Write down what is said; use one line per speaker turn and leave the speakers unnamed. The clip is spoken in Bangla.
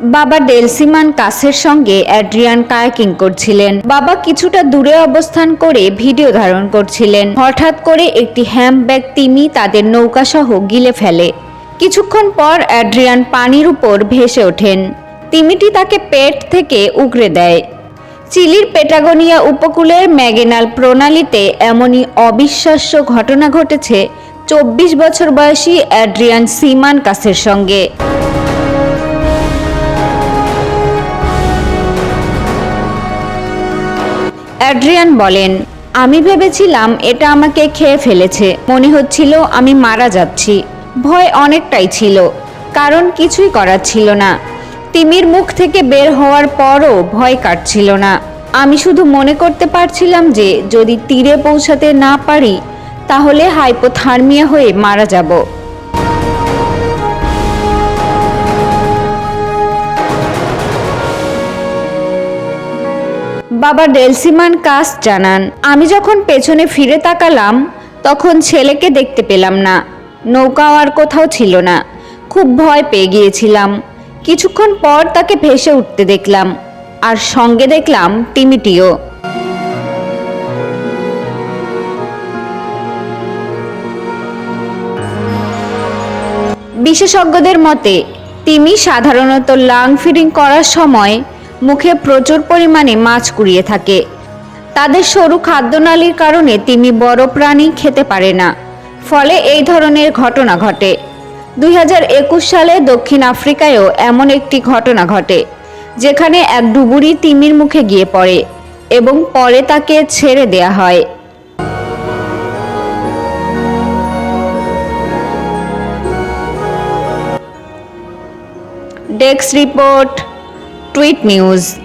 বাবা ডেলসিমান কাসের সঙ্গে অ্যাড্রিয়ান কায়াকিং করছিলেন। বাবা কিছুটা দূরে অবস্থান করে ভিডিও ধারণ করছিলেন। হঠাৎ করে একটি হ্যাম্পব্যাগ তিমি তাদের নৌকাসহ গিলে ফেলে। কিছুক্ষণ পর অ্যাড্রিয়ান পানির উপর ভেসে ওঠেন। তিমিটি তাকে পেট থেকে উগরে দেয়। চিলির পেটাগোনিয়া উপকূলের ম্যাগেনাল প্রণালীতে এমনই অবিশ্বাস্য ঘটনা ঘটেছে চব্বিশ বছর বয়সী অ্যাড্রিয়ান সিমান কাসের সঙ্গে। অ্যাড্রিয়ান বলেন, আমি ভেবেছিলাম এটা আমাকে খেয়ে ফেলেছে। মনে হচ্ছিল আমি মারা যাচ্ছি। ভয় অনেকটাই ছিল, কারণ কিছুই করার ছিল না। তিমির মুখ থেকে বের হওয়ার পরও ভয় কাটছিল না। আমি শুধু মনে করতে পারছিলাম যে, যদি তীরে পৌঁছাতে না পারি, তাহলে হাইপোথার্মিয়া হয়ে মারা যাব। বাবা ডেলসিমান কাস জানান, আমি যখন পেছনে ফিরে তাকালাম, তখন ছেলেকে দেখতে পেলাম না। নৌকাও আর কোথাও ছিল না। খুব ভয় পেয়ে গিয়েছিলাম। কিছুক্ষণ পর তাকে ভেসে উঠতে দেখলাম। আর সঙ্গে দেখলাম তিমিটিও। বিশেষজ্ঞদের মতে, তিমি সাধারণত লাং ফিডিং করার সময় মুখে প্রচুর পরিমাণে মাছ কুড়িয়ে থাকে। তাদের সরু খাদ্যনালীর কারণে তিমি বড় প্রাণী খেতে পারে না। ফলে এই ধরনের ঘটনা ঘটে। দুই হাজার একুশ সালে দক্ষিণ আফ্রিকায়ও এমন একটি ঘটনা ঘটে, যেখানে এক ডুবুরি তিমির মুখে গিয়ে পড়ে এবং পরে তাকে ছেড়ে দেয়া হয়। Desk report Tweet News.